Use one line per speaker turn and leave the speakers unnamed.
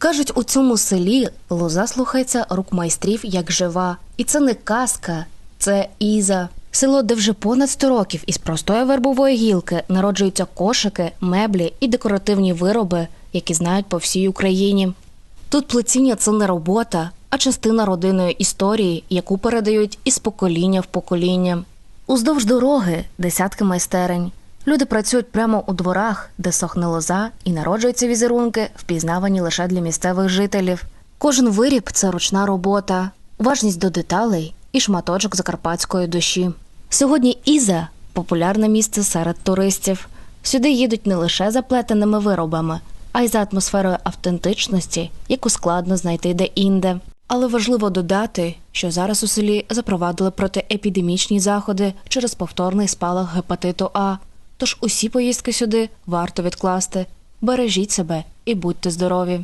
Кажуть, у цьому селі лоза слухається рук майстрів як жива. І це не казка, це Іза. Село, де вже понад 100 років із простої вербової гілки народжуються кошики, меблі і декоративні вироби, які знають по всій Україні. Тут плетіння це не робота, а частина родинної історії, яку передають із покоління в покоління. Уздовж дороги десятки майстерень. Люди працюють прямо у дворах, де сохне лоза, і народжуються візерунки, впізнавані лише для місцевих жителів. Кожен виріб це ручна робота, уважність до деталей і шматочок закарпатської душі. Сьогодні Іза популярне місце серед туристів. Сюди їдуть не лише за плетеними виробами, а й за атмосферою автентичності, яку складно знайти де-інде. Але важливо додати, що зараз у селі запровадили протиепідемічні заходи через повторний спалах гепатиту А. Тож усі поїздки сюди варто відкласти. Бережіть себе і будьте здорові.